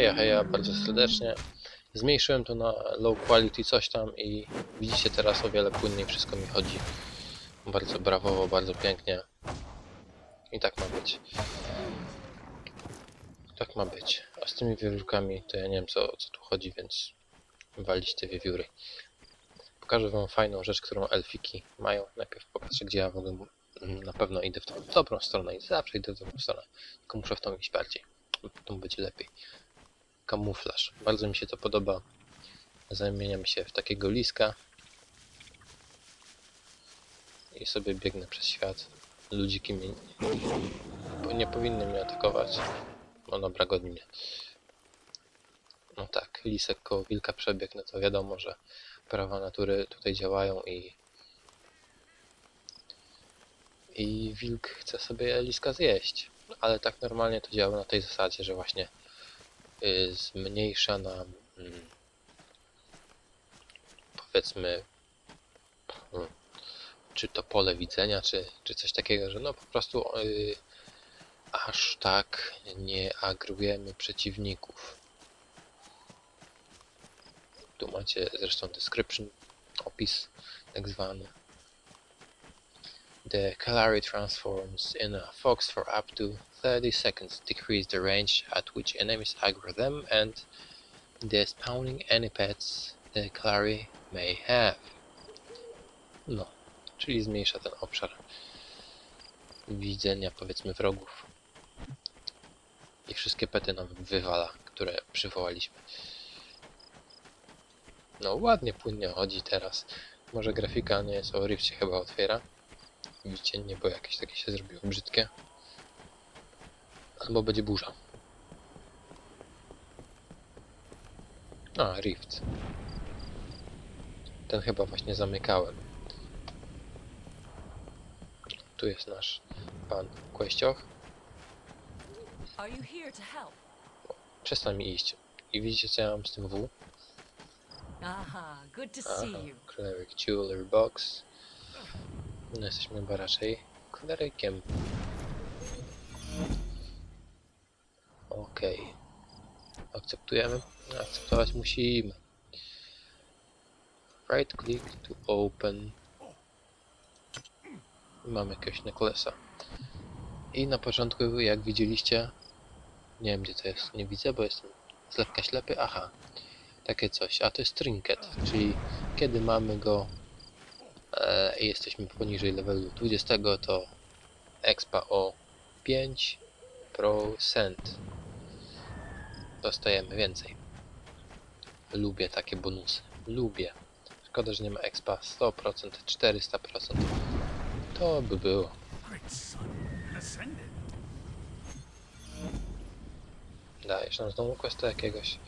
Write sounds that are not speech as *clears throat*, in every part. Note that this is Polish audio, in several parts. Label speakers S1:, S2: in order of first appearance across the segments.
S1: Heja, heja, bardzo serdecznie. Zmniejszyłem to na low quality coś tam i widzicie teraz o wiele płynniej wszystko mi chodzi. Bardzo brawowo, bardzo pięknie. I tak ma być. Tak ma być. A z tymi wiewiórkami to ja nie wiem co, co tu chodzi, więc walić te wiewióry. Pokażę wam fajną rzecz, którą elfiki mają. Najpierw pokażę, gdzie ja w ogóle na pewno idę w tą dobrą stronę i zawsze idę w dobrą stronę. Tylko muszę w tą iść bardziej. Tu będzie lepiej. Kamuflaż. Bardzo mi się to podoba. Zamieniam się w takiego liska. I sobie biegnę przez świat. Ludziki mnie bo nie powinny mnie atakować. No dobra, mnie. No tak, lisek koło wilka przebiegł, no to wiadomo, że prawa natury tutaj działają i i wilk chce sobie liska zjeść. Ale tak normalnie to działa na tej zasadzie, że właśnie zmniejsza nam mm, powiedzmy mm, czy to pole widzenia, czy, czy coś takiego, że no po prostu y, aż tak nie agrujemy przeciwników. Tu macie zresztą description, opis tak zwany. The Kalari transforms in a fox for up to 30 seconds, decrease the range at which enemies aggro them and the spawning any pets the Kalari may have. No, czyli zmniejsza ten obszar widzenia powiedzmy wrogów. I wszystkie pety nam wywala, które przywołaliśmy. No ładnie, płynnie chodzi teraz. Może grafika nie jest o Rift się chyba otwiera. Widzicie, niebo jakieś takie się zrobiło brzydkie. Albo będzie burza. A, Rift. Ten chyba właśnie zamykałem. Tu jest nasz pan Kłeścioch. Przestań mi iść. I widzicie co ja mam z tym W?
S2: Aha, good to see you.
S1: Cleric Jewelry Box. No jesteśmy chyba raczej klerykiem. Okej. Akceptujemy? Akceptować musimy. Right click to open. Mamy jakiegoś necklesa. I na początku, jak widzieliście, nie wiem gdzie to jest, nie widzę, bo jestem z lekka ślepy. Aha, takie coś. A to jest trinket, czyli kiedy mamy go e, i jesteśmy poniżej levelu 20, to expa o 5% dostajemy więcej. Lubię takie bonusy. Lubię. Szkoda, że nie ma expa 100%, 400%. To by było. Dajesz nam znowu questa jakiegoś.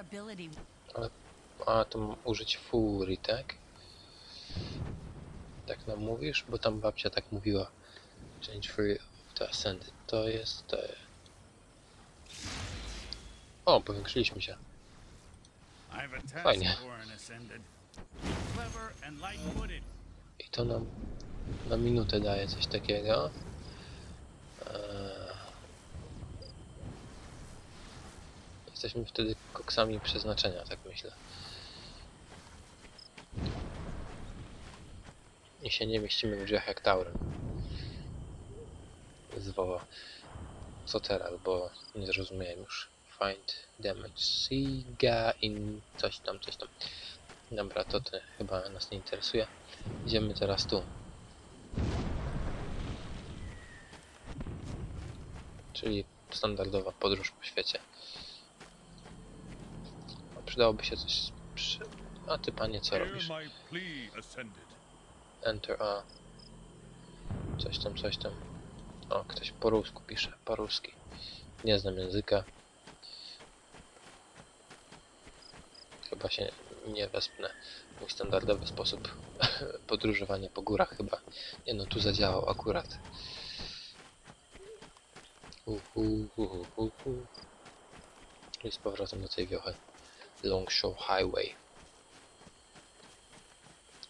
S3: Ability
S1: A, to mam użyć furii, tak? Tak nam mówisz? Bo tam babcia tak mówiła. Change Fury of the Ascended. To jest... E... O, powiększyliśmy się. Fajnie. I to nam na minutę daje coś takiego. Eee... Jesteśmy wtedy koksami przeznaczenia, tak myślę. I się nie mieścimy w drzwiach jak Tauren. Co teraz, bo nie zrozumiałem już. Find damage Siga in coś tam, coś tam. Dobra, to chyba nas nie interesuje. Idziemy teraz tu. Czyli standardowa podróż po świecie. A przydałoby się coś przy... A ty panie co robisz? Enter A. Coś tam, coś tam. O, ktoś po rusku pisze, po ruski. Nie znam języka. Chyba się nie wespnę. Mój standardowy sposób *laughs* podróżowania po górach chyba. Nie no, tu zadziałał akurat. Uhu, uhu, uhu. I z powrotem do tej wiochy. Longshore Highway.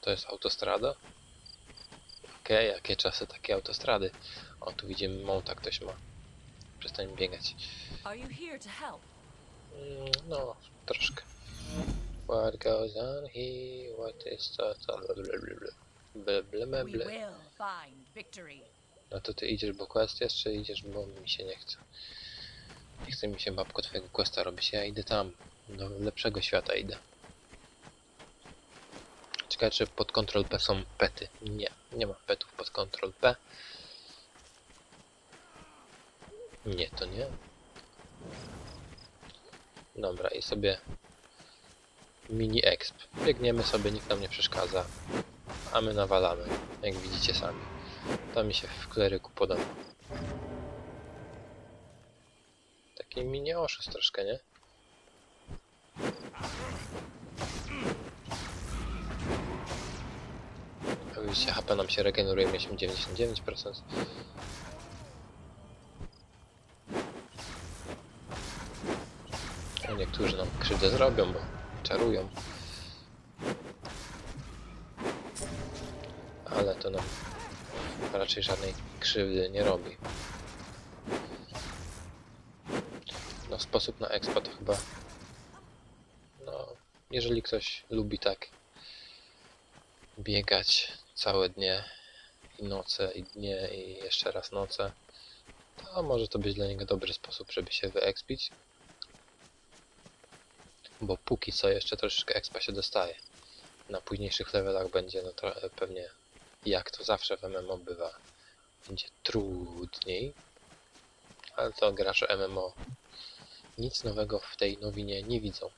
S1: To jest autostrada? Ok. jakie, jakie czasy, takie autostrady. O, tu widzimy mołta ktoś ma. Przestań biegać. Mm, No, troszkę. What goes on here? What is that? No to ty idziesz, bo quest jest, czy idziesz, bo mi się nie chce? Nie chce mi się babko twojego questa robić, ja idę tam. Do lepszego świata idę. Ciekawe, czy pod Ctrl P są pety. Nie, nie ma petów pod Ctrl P. Nie, to nie. Dobra, i sobie mini exp. Biegniemy sobie, nikt nam nie przeszkadza. A my nawalamy, jak widzicie sami. To mi się w kleryku podoba. Taki mini oszust troszkę, nie? Widzicie, HP nam się regeneruje, mieliśmy 99%. Niektórzy nam krzywdę zrobią, bo czarują. Ale to nam raczej żadnej krzywdy nie robi. No sposób na expa to chyba... No, jeżeli ktoś lubi tak biegać całe dnie i noce i dnie i jeszcze raz noce, to może to być dla niego dobry sposób, żeby się wyekspić. Bo póki co jeszcze troszeczkę expa się dostaje. Na późniejszych levelach będzie no pewnie jak to zawsze w MMO bywa, będzie trudniej. Ale to gracze MMO nic nowego w tej nowinie nie widzą.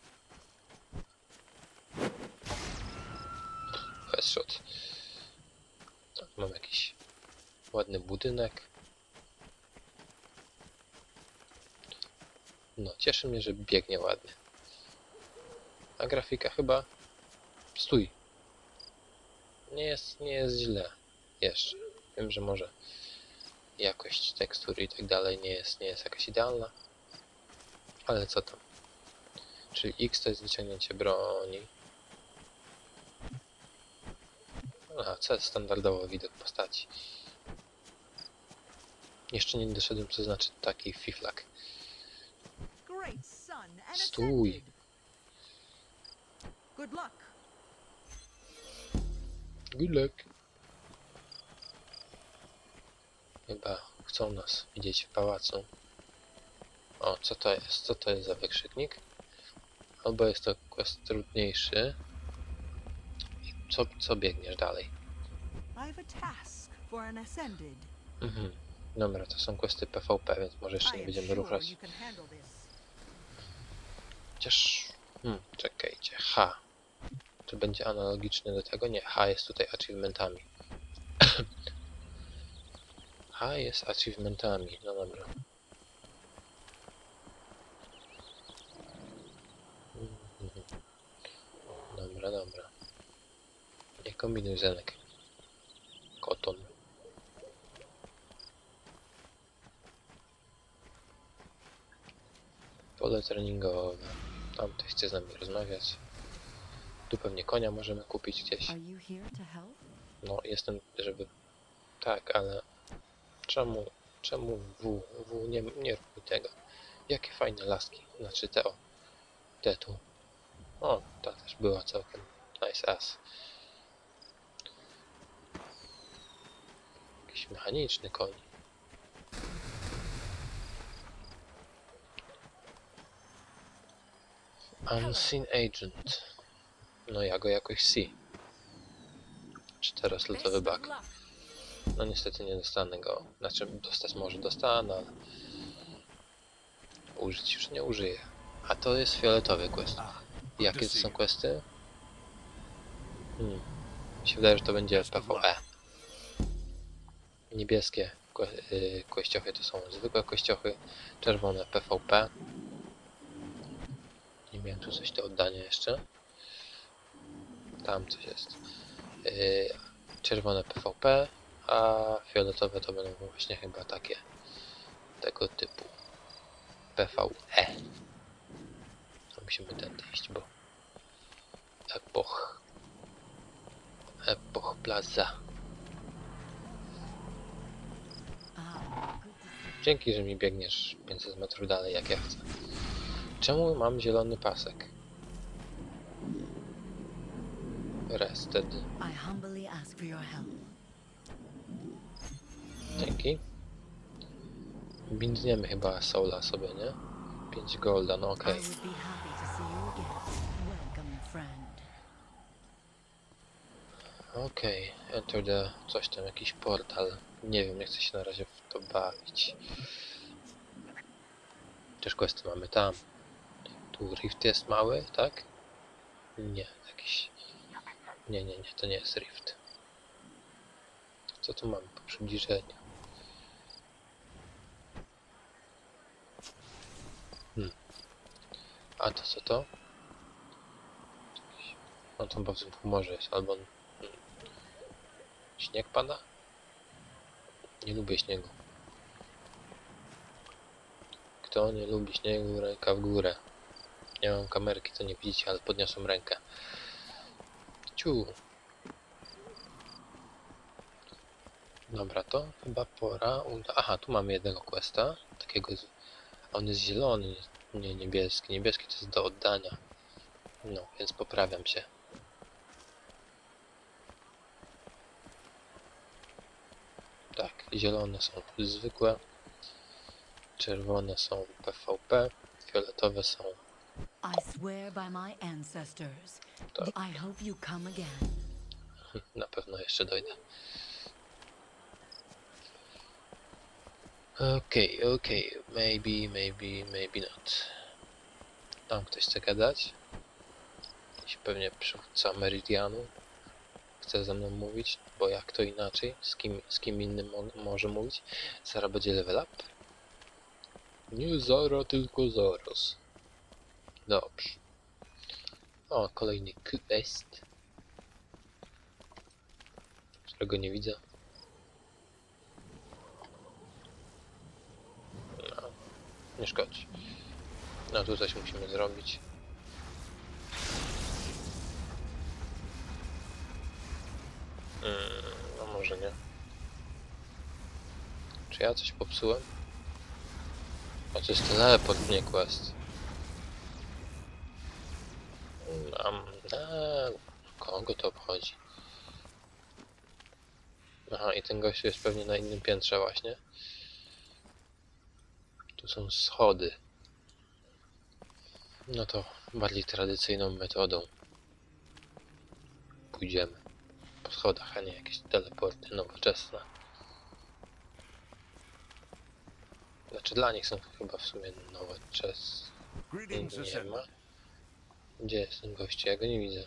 S1: Headshot. Tak, mam jakiś ładny budynek. No, cieszy mnie, że biegnie ładnie. A grafika chyba... Stój! Nie jest, nie jest źle. Jeszcze. Wiem, że może jakość tekstury i tak dalej nie jest, nie jest jakaś idealna. Ale co tam? Czyli X to jest wyciągnięcie broni. A, C standardowo widok postaci. Jeszcze nie doszedłem, co znaczy taki fiflak. Stój.
S4: Good luck.
S1: Good luck. Chyba chcą nas widzieć w pałacu. O, co to jest? Co to jest za wykrzyknik? Albo jest to quest trudniejszy. I co, co biegniesz dalej? Mhm. Dobra, to są questy PvP, więc może jeszcze nie będziemy ruszać. Chociaż... Hmm, czekajcie. H. Czy będzie analogiczny do tego? Nie, H jest tutaj achievementami. *coughs* H jest achievementami, no dobra. *coughs* Dobra, dobra. Nie kombinuj Zenek. Koton. Pole treningowe. Tam ktoś chce z nami rozmawiać. Tu pewnie konia możemy kupić gdzieś. No, jestem, żeby... Tak, ale... Czemu... Czemu W? W nie, nie rób tego. Jakie fajne laski. Znaczy te o. Te tu. O, ta też była całkiem nice ass. Jakiś mechaniczny koń. Unseen Agent. No ja go jakoś see. Czy teraz
S2: of
S1: bug? No niestety nie dostanę go. Znaczy dostać może dostanę, ale użyć już nie użyję. A to jest fioletowy quest. Jakie to są questy? Hmm. Mi się wydaje, że to będzie PvE. Niebieskie que- y, kościochy to są zwykłe kościochy, czerwone PvP. Nie miałem tu coś do oddania jeszcze tam coś jest. Y, czerwone PvP, a fioletowe to będą właśnie chyba takie tego typu PvE. Musimy tędy iść, bo epoch epoch plaza. Dzięki, że mi biegniesz 500 metrów dalej jak ja chcę. Czemu mam zielony pasek? Rested. Dzięki. Bindniemy chyba Soula sobie, nie? 5 golda, no okej.
S3: Friend.
S1: Okej, enter the... coś tam, jakiś portal. Nie wiem, nie chcę się na razie w to bawić. Też questy mamy tam. Tu rift jest mały, tak? Nie, jakiś... Nie, nie, nie, to nie jest rift. Co tu mamy po przybliżeniu? Hmm. A to co to? No to chyba w tym morze jest, albo... hmm. Śnieg pada? Nie lubię śniegu. Kto nie lubi śniegu, ręka w górę. Nie mam kamerki, to nie widzicie, ale podniosłem rękę. Ciu. Dobra, to chyba pora uda... Aha, tu mamy jednego questa. Takiego... Z... On jest zielony, nie niebieski. Niebieski to jest do oddania. No, więc poprawiam się. Tak, zielone są zwykłe, czerwone są PvP, fioletowe są
S3: I swear by my ancestors.
S1: Tak.
S3: I hope you come again. *laughs*
S1: Na pewno jeszcze dojdę. Okej, okej, maybe, maybe, maybe not. Tam ktoś chce gadać? Jakiś pewnie przywódca Meridianu chce ze mną mówić, bo jak to inaczej? Z kim, z kim innym mo może mówić? Zaraz będzie level up? Nie Zara, tylko zaraz. Dobrze. O, kolejny quest którego nie widzę. No, nie szkodzi. No tu coś musimy zrobić. Mm, no może nie. Czy ja coś popsułem? A to jest teleport, nie quest. Mam... A, kogo to obchodzi? Aha, i ten gościu jest pewnie na innym piętrze właśnie. Tu są schody. No to bardziej tradycyjną metodą. Pójdziemy po schodach, a nie jakieś teleporty nowoczesne. Znaczy dla nich są chyba w sumie nowoczesne. Nie ma. Gdzie jest ten gościu? Ja go nie widzę.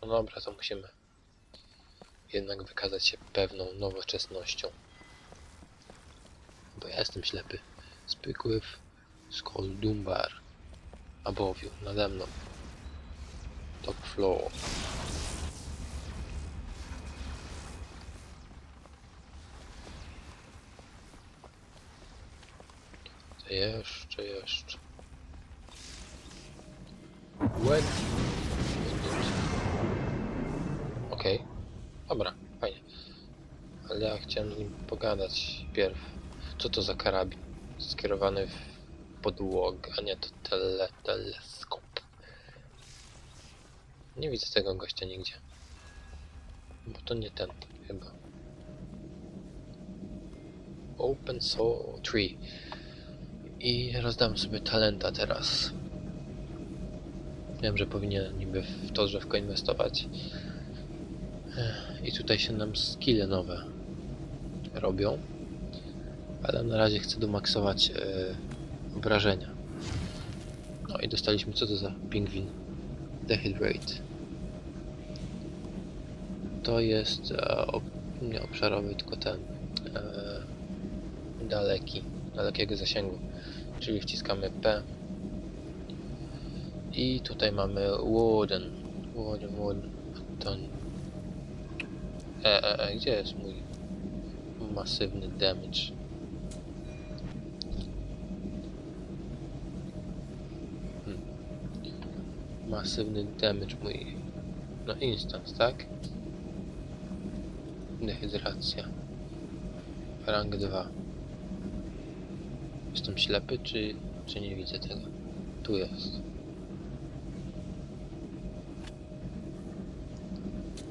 S1: No dobra, to musimy jednak wykazać się pewną nowoczesnością. Bo ja jestem ślepy. Spykływ Skull Dumbar. Abowiu, nade mną. Top floor. Jeszcze, jeszcze. When? Okej, dobra, fajnie. Ale ja chciałem z nim pogadać pierw. Co to za karabin? Skierowany w podłogę, a nie to tele, teleskop. Nie widzę tego gościa nigdzie. Bo to nie ten, chyba. Open Soul Tree. I rozdam sobie talenta teraz. Wiem, że powinien niby w to drzewko inwestować. I tutaj się nam skille nowe robią. Ale na razie chcę domaksować e, obrażenia. No i dostaliśmy co to za pingwin? Dehydrate. To jest e, ob, nie obszarowy, tylko ten e, daleki, dalekiego zasięgu. Czyli wciskamy P. I tutaj mamy. Wooden, Wooden. To... E, e, e, gdzie jest mój masywny damage? Hmm. Masywny damage mój. No instant, tak? Dehydracja. Rang 2. Jestem ślepy, czy, czy nie widzę tego? Tu jest.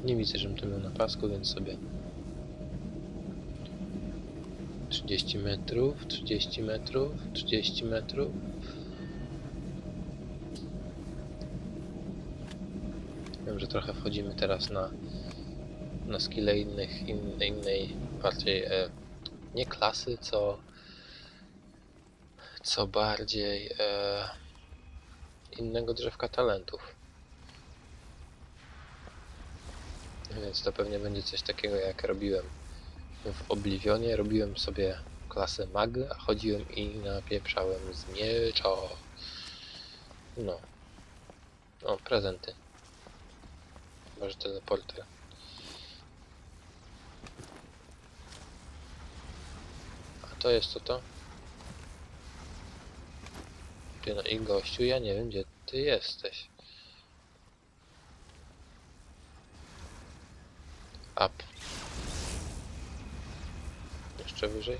S1: Nie widzę, żebym to miał na pasku, więc sobie 30 metrów, 30 metrów, 30 metrów. Wiem, że trochę wchodzimy teraz na, na skille innych, in, innej, bardziej e, nie klasy, co, co bardziej e, innego drzewka talentów. Więc to pewnie będzie coś takiego jak robiłem w Oblivionie. Robiłem sobie klasę mag, a chodziłem i napieprzałem z miecza. No. O, prezenty. Może teleporter. A to jest co to? Ty no i gościu, ja nie wiem gdzie ty jesteś. Up. Jeszcze wyżej?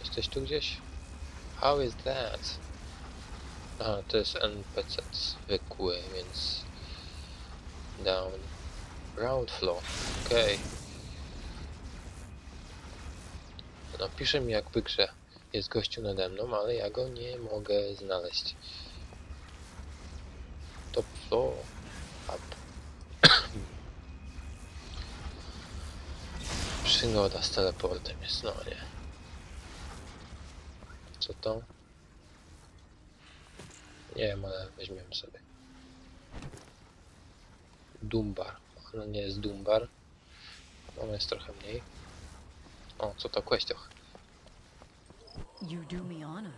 S1: Jesteś tu gdzieś? How is that? A, to jest NPC zwykły, więc... Down. Ground floor. Okej. No, pisze mi jakby grze. Jest gościu nade mną, ale ja go nie mogę znaleźć. Floor. *clears throat* Up. Przygoda z teleportem jest, no nie. Co to? Nie wiem, ale weźmiemy sobie. Dumbar. Ona nie jest Dumbar. Ona jest trochę mniej. O, co to? Kwestioch.
S3: You do me honor.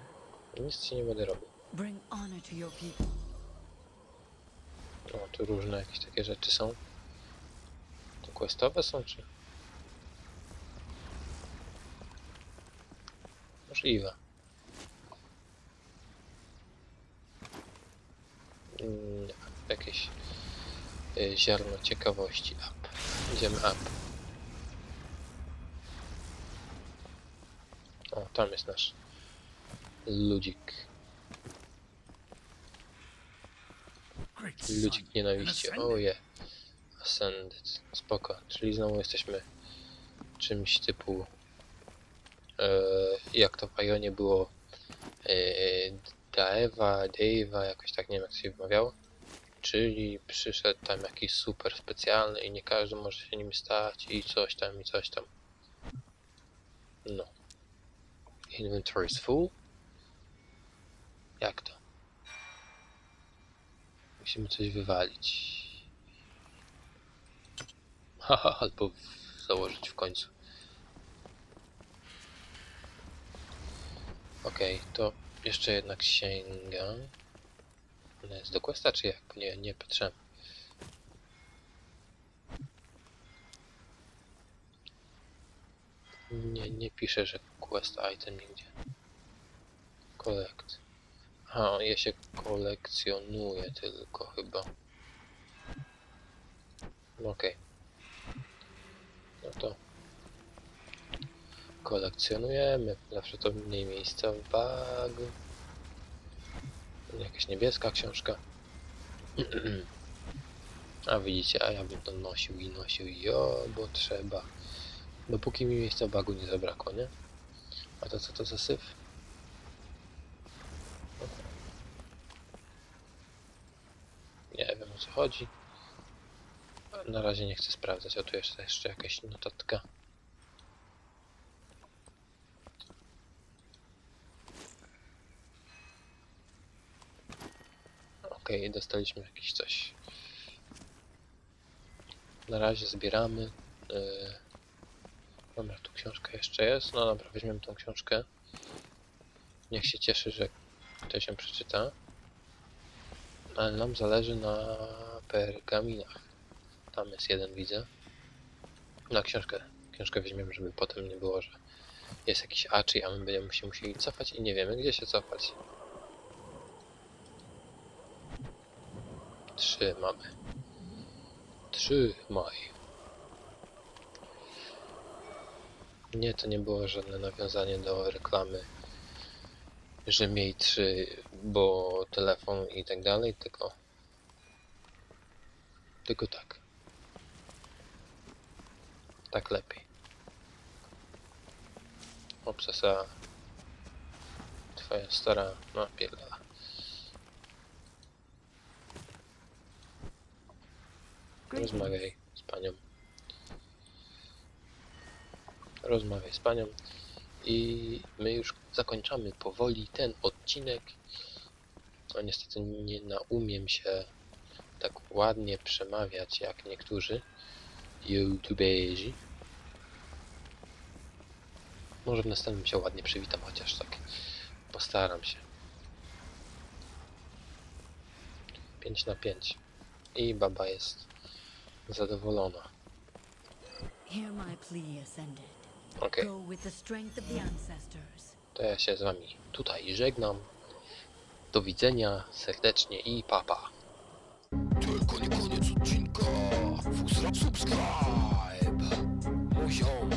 S1: Nic ci nie będę robił.
S3: Bring honor to your people.
S1: O, tu różne jakieś takie rzeczy są. To questowe są, czy? Możliwe. Mm, jakieś y, ziarno ciekawości. Up. Idziemy up. O, tam jest nasz ludzik. Ludzik nienawiści. Oje. Ascended. Spoko. Czyli znowu jesteśmy czymś typu e, jak to w Ionie było e, Daewa, Dave'a, jakoś tak nie wiem jak to się wymawiało. Czyli przyszedł tam jakiś super specjalny i nie każdy może się nim stać i coś tam i coś tam. No. Inventory is full? Jak to? Musimy coś wywalić. Haha, albo założyć w końcu. Okej, to jeszcze jedna księga. Jest do questa, czy jak? Nie, nie patrzyłem. Nie, nie pisze, że quest item nigdzie. Collect. A, je się kolekcjonuje tylko chyba. Okej. No to kolekcjonujemy. Zawsze to mniej miejsca w bagu. Jakaś niebieska książka. *clears throat* A widzicie, a ja bym to nosił i nosił jo, bo trzeba. Dopóki mi miejsca w bagu nie zabrakło, nie? A to co to za syf? Nie wiem o co chodzi. Na razie nie chcę sprawdzać. O tu jeszcze, jeszcze jakaś notatka. Okej, dostaliśmy jakieś coś. Na razie zbieramy. Yy... Dobra, tu książka jeszcze jest. No dobra, weźmiemy tą książkę. Niech się cieszy, że ktoś ją przeczyta. Ale nam zależy na pergaminach. Tam jest jeden, widzę. Na książkę. Książkę weźmiemy, żeby potem nie było, że jest jakiś aczy, a my będziemy się musieli cofać i nie wiemy, gdzie się cofać. Trzy mamy. Trzy Nie, to nie było żadne nawiązanie do reklamy, że miej trzy, bo telefon i tak dalej, tylko tylko tak. Tak lepiej. Obsesa twoja stara, no pierdala. Rozmawiaj z panią. Rozmawiaj z panią. I my już zakończamy powoli ten odcinek. No niestety nie naumiem się tak ładnie przemawiać jak niektórzy youtuberzy. Może w następnym się ładnie przywitam, chociaż tak postaram się. 5 na 5. I baba jest zadowolona.
S3: Hear my plea, Ascended.
S1: Okej.
S3: Go with the strength of the ancestors.
S1: To ja się z wami tutaj żegnam. Do widzenia serdecznie i papa.
S5: Tylko nie koniec odcinka. Subscribe. Moją